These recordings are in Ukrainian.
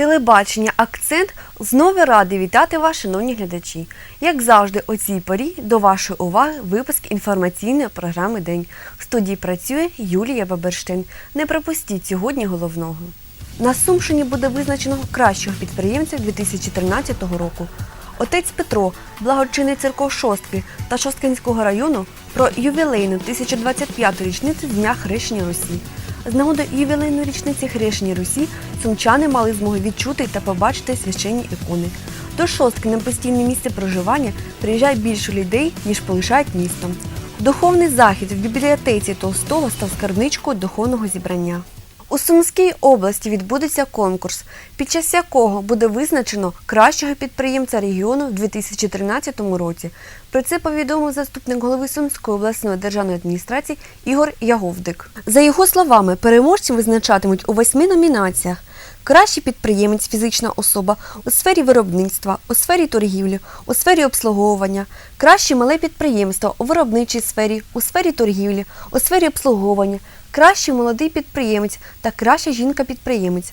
Телебачення Акцент знову радий вітати вас, шановні глядачі. Як завжди, о цій порі до вашої уваги випуск інформаційної програми День. В студії працює Юлія Баберштейн. Не пропустіть сьогодні головного. На Сумщині буде визначено кращого підприємця 2013 року. Отець Петро, благочинний церков Шостки та Шосткинського району про ювілейну 1025-ту річницю Дня Хрещення Русі. З нагоди ювілейної річниці Хрещення Русі сумчани мали змогу відчути та побачити священні ікони. До шостки на постійне місце проживання приїжджає більше людей, ніж полишають містом. Духовний захід в бібліотеці Толстого став скарбничкою духовного зібрання. У Сумській області відбудеться конкурс, під час якого буде визначено кращого підприємця регіону в 2013 році. Про це повідомив заступник голови Сумської обласної державної адміністрації Ігор Яговдик. За його словами, переможців визначатимуть у восьми номінаціях. Кращий підприємець, фізична особа у сфері виробництва, у сфері торгівлі, у сфері обслуговування, краще мале підприємство у виробничій сфері, у сфері торгівлі, у сфері обслуговування, кращий молодий підприємець та краща жінка-підприємець.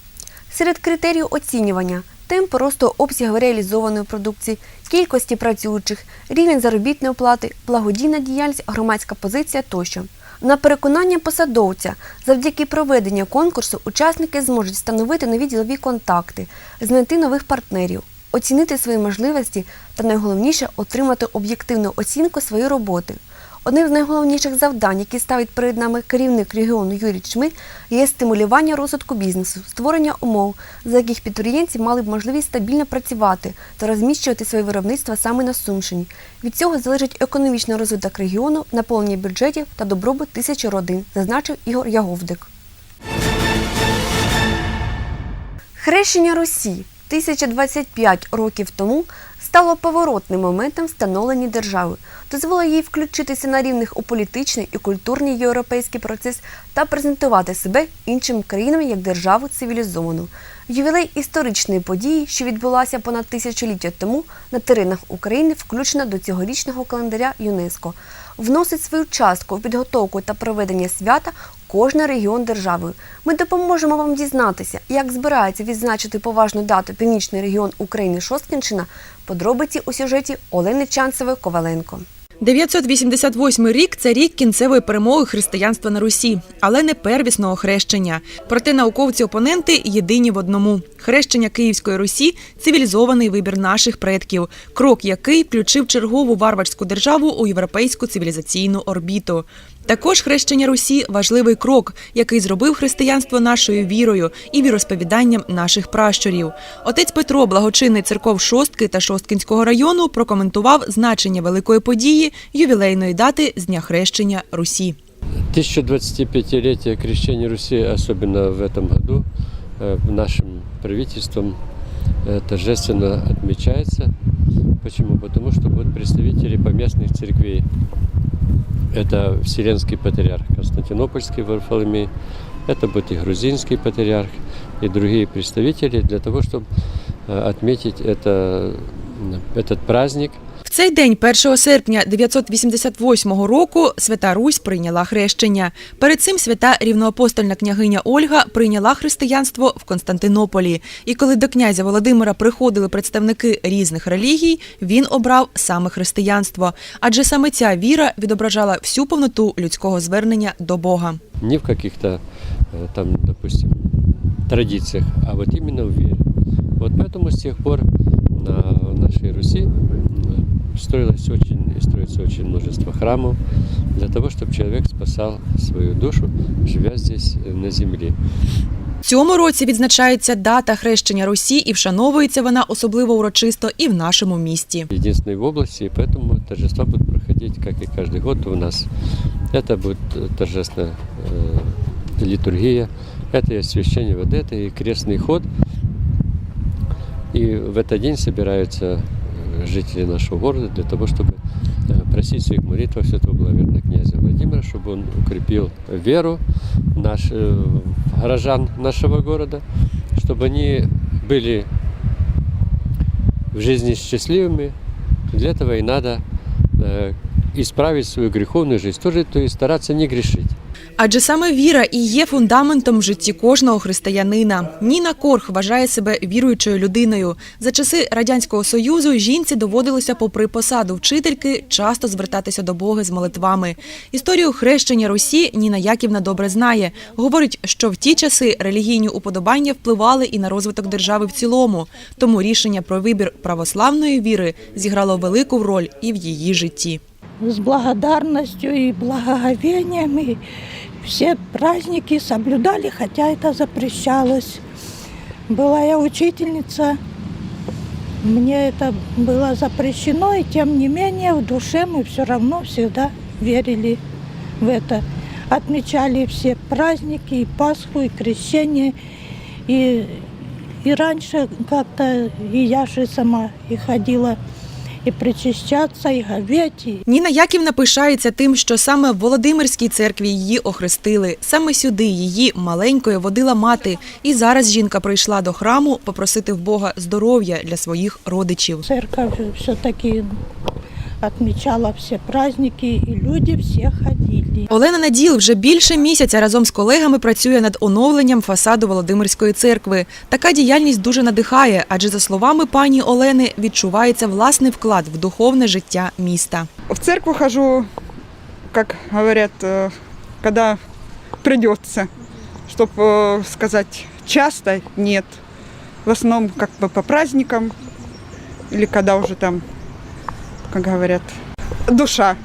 Серед критеріїв оцінювання темп росту обсягу реалізованої продукції, кількості працюючих, рівень заробітної плати, благодійна діяльність, громадська позиція тощо. На переконання посадовця, завдяки проведенню конкурсу учасники зможуть встановити нові ділові контакти, знайти нових партнерів, оцінити свої можливості та найголовніше отримати об'єктивну оцінку своєї роботи. Одним з найголовніших завдань, які ставить перед нами керівник регіону Юрій Чмит, є стимулювання розвитку бізнесу, створення умов, за яких підприємці мали б можливість стабільно працювати та розміщувати своє виробництво саме на Сумщині. Від цього залежить економічний розвиток регіону, наповнення бюджетів та добробут тисячі родин, зазначив Ігор Яговдик. Хрещення Русі 1025 років тому стало поворотним моментом встановлення держави, дозволило їй включитися на рівних у політичний і культурний європейський процес та презентувати себе іншим країнам як державу цивілізовану. Ювілей історичної події, що відбулася понад тисячоліття тому на теренах України, включена до цьогорічного календаря ЮНЕСКО. Вносить свою частку в підготовку та проведення свята кожний регіон держави. Ми допоможемо вам дізнатися, як збирається відзначити поважну дату Північний регіон України Шосткінщина. Подробиці у сюжеті Олени Чанцевої Коваленко. 988 рік це рік кінцевої перемоги християнства на Русі, але не первісного хрещення. Проте науковці-опоненти єдині в одному: хрещення Київської Русі цивілізований вибір наших предків, крок який включив чергову варварську державу у європейську цивілізаційну орбіту. Також хрещення Русі важливий крок, який зробив християнство нашою вірою і віросповіданням наших пращурів. Отець Петро, благочинний церков Шостки та Шосткінського району, прокоментував значення великої події ювілейної дати з дня хрещення Русі. 1025-летие крещения Руси, особенно в этом году, э, нашим правительством э, торжественно отмечается. Почему? Потому что будут представители поместных церквей. Это Вселенский патриарх Константинопольский Варфоломей, это будет и грузинский патриарх, и другие представители для того, чтобы э, отметить это, этот праздник – В цей день, 1 серпня 988 року, Свята Русь прийняла хрещення. Перед цим свята рівноапостольна княгиня Ольга прийняла християнство в Константинополі. І коли до князя Володимира приходили представники різних релігій, він обрав саме християнство, адже саме ця віра відображала всю повноту людського звернення до Бога. не в каких-то э, там, допустим, традициях, а вот именно в вере. Вот поэтому с тех пор на нашей Руси м, строилось очень и строится очень множество храмов для того, чтобы человек спасал свою душу, живя здесь э, на земле. В цьому році відзначається дата хрещення Русі і вшановується вона особливо урочисто і в нашому місті. Единственной в области, и поэтому торжества будут проходить, как и каждый год у нас. Это будет э, торжественная э, литургия, это и освящение воды, это и крестный ход. И в этот день собираются жители нашего города для того, чтобы э, просить в своих молитвах святого благоверного князя Владимира, чтобы он укрепил веру наш, э, горожан нашего города, чтобы они были в жизни счастливыми. Для этого и надо э, исправить свою греховную жизнь, тоже, то есть стараться не грешить. Адже саме віра і є фундаментом в житті кожного християнина. Ніна Корх вважає себе віруючою людиною. За часи радянського союзу жінці доводилося, попри посаду вчительки, часто звертатися до Бога з молитвами. Історію хрещення Русі Ніна Яківна добре знає. Говорить, що в ті часи релігійні уподобання впливали і на розвиток держави в цілому. Тому рішення про вибір православної віри зіграло велику роль і в її житті. с благодарностью и благоговением. И все праздники соблюдали, хотя это запрещалось. Была я учительница, мне это было запрещено, и тем не менее в душе мы все равно всегда верили в это. Отмечали все праздники, и Пасху, и Крещение. И, и раньше как-то и я же сама и ходила и причищатися, і говеть, Ніна Яківна пишається тим, що саме в Володимирській церкві її охрестили. Саме сюди її маленькою водила мати. І зараз жінка прийшла до храму попросити в Бога здоров'я для своїх родичів. Церква все-таки отмечала все праздники, и люди все ходили. Олена Наділ вже більше місяця разом з колегами працює над оновленням фасаду Володимирської церкви. Така діяльність дуже надихає, адже за словами пані Олени, відчувається власний вклад в духовне життя міста. В церковь хожу, как говорят, э, когда придется, чтобы сказать часто нет. В основном как бы по праздникам или когда уже там, как говорят, душа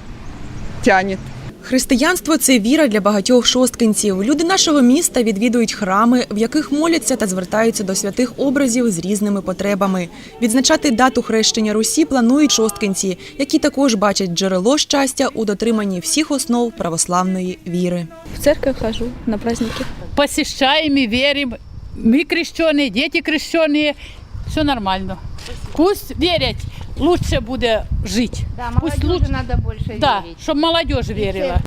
тянет. Християнство це віра для багатьох шосткинців. Люди нашого міста відвідують храми, в яких моляться та звертаються до святих образів з різними потребами. Відзначати дату хрещення Русі планують шосткинці, які також бачать джерело щастя у дотриманні всіх основ православної віри. В церковь хожу на праздники. посещаем и верим. Мы крещенные, дети крещенные, все нормально. Пусть верять, лучше будет жить. Да, Пусть молодежи лучше- надо больше Да, верить. чтобы молодежь верила.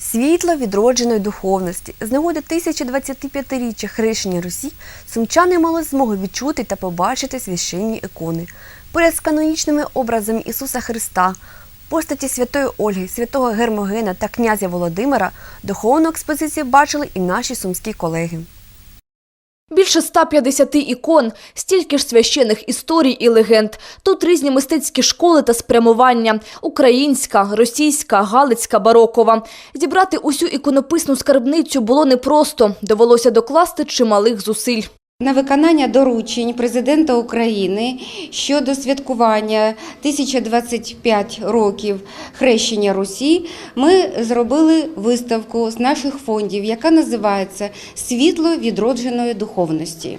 Світло відродженої духовності з нагоди 1025-річчя хрещення Русі сумчани мали змогу відчути та побачити священні ікони. Поряд з канонічними образами Ісуса Христа, постаті святої Ольги, святого Гермогена та князя Володимира духовну експозицію бачили і наші сумські колеги. Більше 150 ікон, стільки ж священих історій і легенд. Тут різні мистецькі школи та спрямування – українська, російська, галицька, барокова. Зібрати усю іконописну скарбницю було непросто, довелося докласти чималих зусиль. На виконання доручень президента України щодо святкування 1025 років хрещення Русі ми зробили виставку з наших фондів, яка називається Світло відродженої духовності.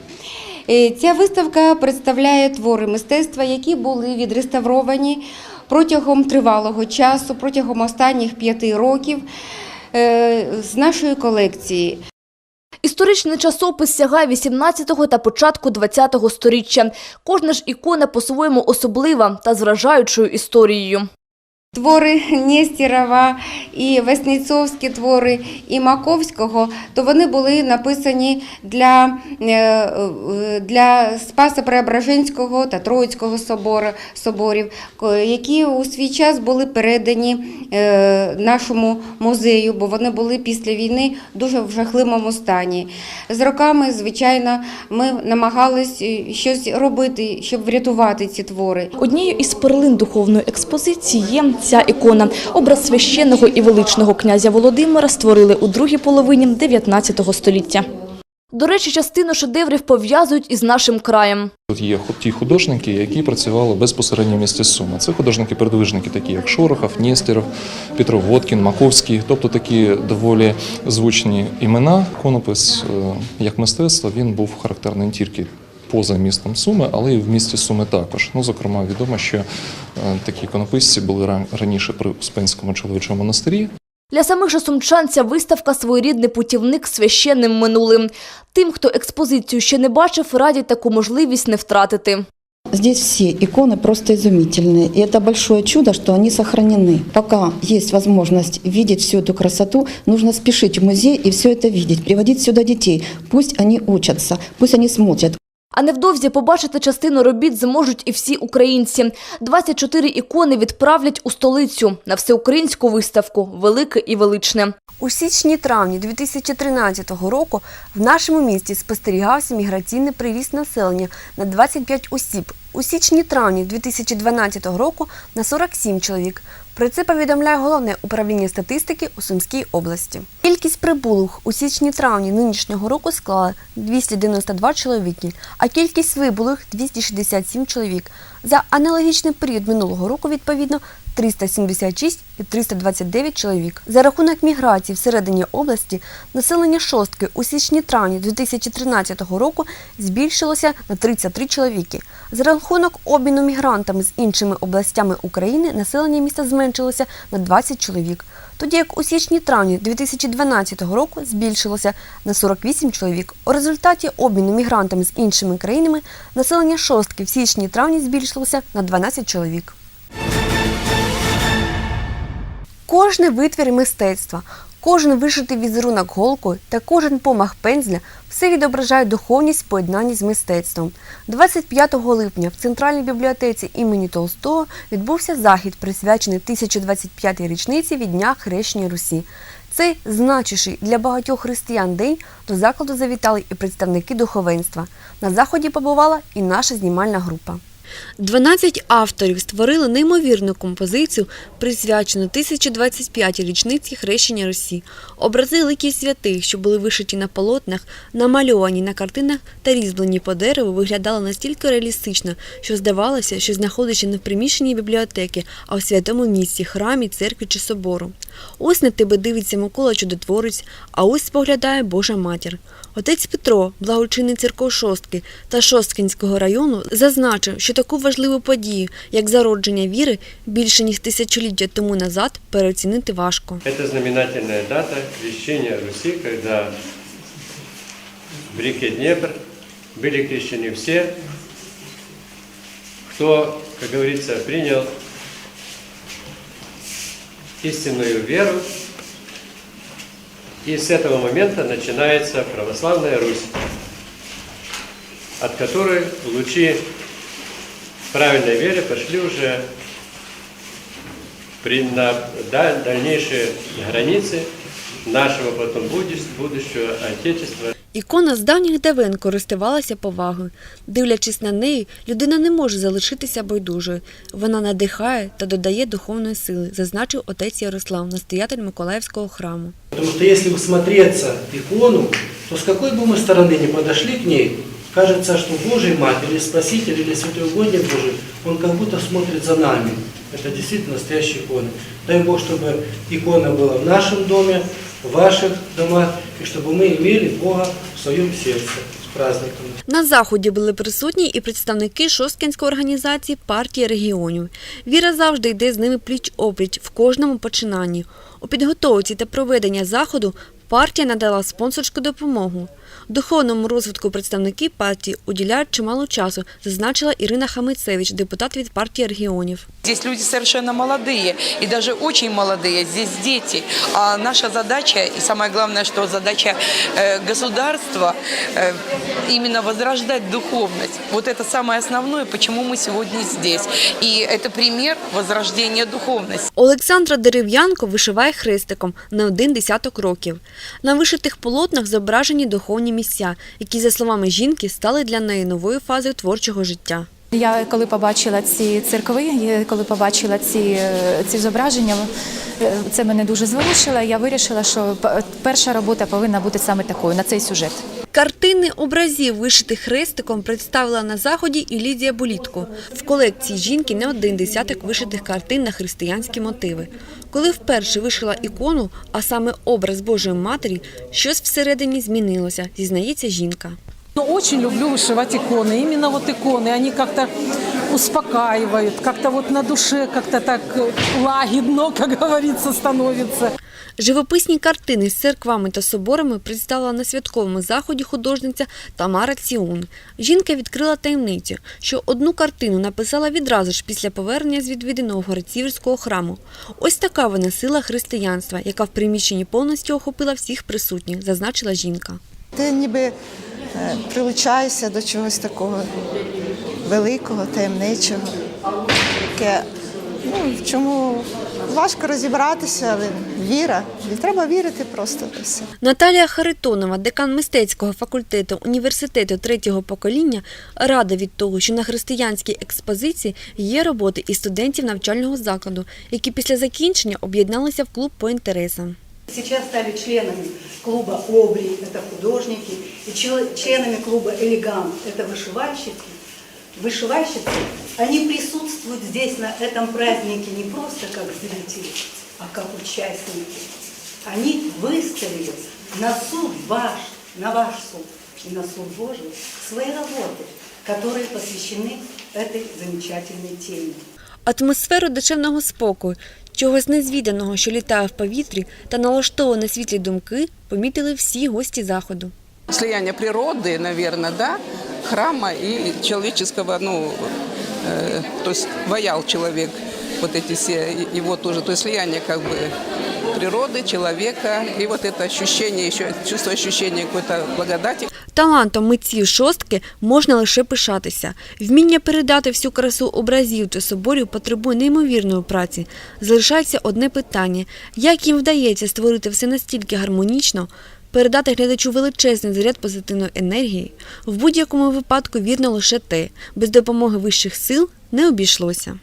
Е, Ця виставка представляє твори мистецтва, які були відреставровані протягом тривалого часу, протягом останніх п'яти років е, з нашої колекції. Історичний часопис сягає 18-го та початку 20-го сторіччя. Кожна ж ікона по-своєму особлива та з вражаючою історією. Твори Нєстірова і Весницовські твори і Маковського, то вони були написані для, е, е, для Спаса Преображенського та Троїцького собору, соборів, які у свій час були передані е, нашому музею, бо вони були після війни дуже в жахливому стані. З роками, звичайно, ми намагались щось робити, щоб врятувати ці твори. Однією із перлин духовної експозиції є ця ікона. Образ священного і величного князя Володимира створили у другій половині 19 століття. До речі, частину шедеврів пов'язують із нашим краєм. Тут є ті художники, які працювали безпосередньо в місті Суми. Це художники-передвижники, такі як Шорохов, Нєстєров, Петров Водкін, Маковський, тобто такі доволі звучні імена. Конопис е, як мистецтво він був характерний тільки поза містом Суми, але й в місті Суми також. Ну, зокрема, відомо, що е, такі іконописці були ран- раніше при Успенському чоловічому монастирі. Для самих же сумчан ця виставка – своєрідний путівник священним минулим. Тим, хто експозицію ще не бачив, радять таку можливість не втратити. Здесь все иконы просто изумительные. И это большое чудо, что они сохранены. Пока есть возможность видеть всю эту красоту, нужно спешить в музей и все это видеть, приводить сюда детей. Пусть они учатся, пусть они смотрят. А невдовзі побачити частину робіт зможуть і всі українці. 24 ікони відправлять у столицю на всеукраїнську виставку «Велике і величне». У січні-травні 2013 року в нашому місті спостерігався міграційний приріст населення на 25 осіб. У січні-травні 2012 року на 47 чоловік. Про це повідомляє головне управління статистики у Сумській області. Кількість прибулих у січні-травні нинішнього року склала 292 чоловіки, а кількість вибулих 267 чоловік. За аналогічний період минулого року, відповідно, 376 і 329 чоловік. За рахунок міграції всередині області населення шостки у січні-травні 2013 року збільшилося на 33 чоловіки. За рахунок обміну мігрантами з іншими областями України населення міста зменшилося на 20 чоловік. Тоді як у січні-травні 2012 року збільшилося на 48 чоловік. У результаті обміну мігрантами з іншими країнами населення шостки в січні-травні збільшилося на 12 чоловік. Кожний витвір мистецтва, кожен вишитий візерунок голкою та кожен помах пензля все відображає духовність в поєднанні з мистецтвом. 25 липня в Центральній бібліотеці імені Толстого відбувся захід, присвячений 1025-й річниці від Дня Хрещення Русі. Цей значущий для багатьох християн день до закладу завітали і представники духовенства. На заході побувала і наша знімальна група. 12 авторів створили неймовірну композицію, присвячену 1025-й річниці хрещення Русі. Образи ликів святих, що були вишиті на полотнах, намальовані на картинах та різьблені по дереву, виглядали настільки реалістично, що здавалося, що знаходишся не в приміщенні бібліотеки, а в святому місці, храмі, церкві чи собору. Ось на тебе дивиться Микола Чудотворець, а ось споглядає Божа матір. Отець Петро, благочинний церков Шостки та Шосткинського району, зазначив, що таку важливу подію, як зародження віри, більше ніж тисячоліття тому назад переоцінити важко. Это знаменательная дата крещения Руси, когда в реке Днепр были крещены все, кто, как говорится, принял истинную веру. И с этого момента начинается православная Русь, от которой лучи правильной веры пошли уже при, на да- дальнейшие границы нашего потом будущ- будущего Отечества. Ікона з давніх давен користувалася повагою. Дивлячись на неї, людина не може залишитися байдужою. Вона надихає та додає духовної сили, зазначив отець Ярослав, настоятель Миколаївського храму. Потому что если всмотреться в икону, то с какой бы мы стороны ни подошли к ней, кажется, что Божий Мать или Спаситель или Святой Угодник Божий, Он как будто смотрит за нами. Это действительно настоящая икона. Дай Бог, чтобы икона была в нашем доме, ваших домах, и чтобы мы имели Бога в своем сердце. Праздником! На заході були присутні і представники Шосткінської організації партії регіонів. Віра завжди йде з ними пліч-опліч в кожному починанні. У підготовці та проведення заходу партія надала спонсорську допомогу. Духовному розвитку представники партії уділяють чимало часу, зазначила Ірина Хамицевич, депутат від партії регіонів. Здесь люди совершенно молодые, и даже очень молодые, здесь дети. А наша задача, и самое главное, что задача э, государства, э, именно возрождать духовность. Вот это самое основное, почему мы сегодня здесь. И это пример возрождения духовности. Олександра Дерев'янко вишиває хрестиком на один десяток років. На вишитих полотнах зображені духовні місця, які, за словами жінки, стали для неї новою фазою творчого життя. Я коли побачила ці церкви, коли побачила ці, е, ці зображення, е, це мене дуже зворушило. Я вирішила, що перша робота повинна бути саме такою на цей сюжет. Картини образів, вишитих хрестиком, представила на заході і Лідія Болітко. В колекції жінки не один десяток вишитих картин на християнські мотиви. Коли вперше вишила ікону, а саме образ Божої Матері, щось всередині змінилося, зізнається жінка. Но очень люблю вышивать иконы. Именно вот иконы, они как-то успокаивают, как-то вот на душе как-то так э, лагідно, как говорится, становится. Живописні картини з церквами та соборами представила на святковому заході художниця Тамара Ціун. Жінка відкрила таємницю, що одну картину написала відразу ж після повернення з відвідиного Горецівського храму. Ось така вона сила християнства, яка в приміщенні повністю охопила всіх присутніх, зазначила жінка. Це ніби е, прилучаюся до чогось такого великого, таємничого, яке ну, в чому важко розібратися, але віра. І треба вірити просто і все. Наталія Харитонова, декан мистецького факультету університету третього покоління, рада від того, що на християнській експозиції є роботи і студентів навчального закладу, які після закінчення об'єдналися в клуб по інтересам. Сейчас стали членами клуба «Обри» – это художники, и чел- членами клуба «Элегант» – это вышивальщики. Вышивальщицы, они присутствуют здесь на этом празднике не просто как зрители, а как участники. Они выставили на суд ваш, на ваш суд и на суд Божий свои работы, которые посвящены этой замечательной теме. Атмосферу душевного спокою, чогось незвіданого, що літає в повітрі, та налаштоване світлі думки помітили всі гості заходу. слияние природы, наверное, да, храма и человеческого, ну, э, то есть воял человек, вот эти все, и- его тоже, то есть слияние как бы природы, человека, и вот это ощущение, еще чувство ощущения какой-то благодати, Талантом митців шостки можна лише пишатися. Вміння передати всю красу образів та соборів потребує неймовірної праці. Залишається одне питання: як їм вдається створити все настільки гармонічно, передати глядачу величезний заряд позитивної енергії, в будь-якому випадку вірно лише те, без допомоги вищих сил не обійшлося.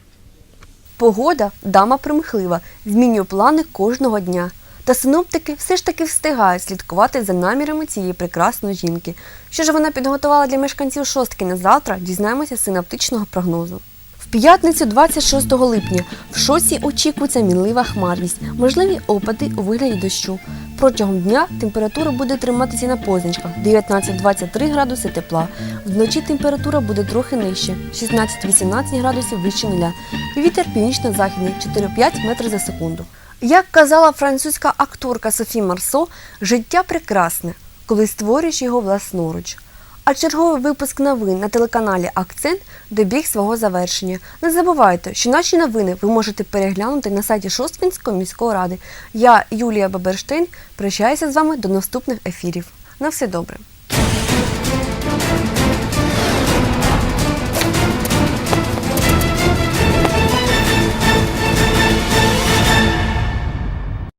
Погода дама примхлива, змінює плани кожного дня. Та синоптики все ж таки встигають слідкувати за намірами цієї прекрасної жінки. Що ж вона підготувала для мешканців шостки на завтра, дізнаємося з синоптичного прогнозу. В п'ятницю 26 липня в шосі очікується мінлива хмарність, можливі опади у вигляді дощу. Протягом дня температура буде триматися на позначках 19-23 градуси тепла. Вночі температура буде трохи нижче 16-18 градусів вище нуля. Вітер північно-західний 4-5 метрів за секунду. Як казала французька акторка Софі Марсо, життя прекрасне, коли створюєш його власноруч. А черговий випуск новин на телеканалі Акцент добіг свого завершення. Не забувайте, що наші новини ви можете переглянути на сайті Шосткинської міської ради. Я, Юлія Баберштейн, прощаюся з вами до наступних ефірів. На все добре.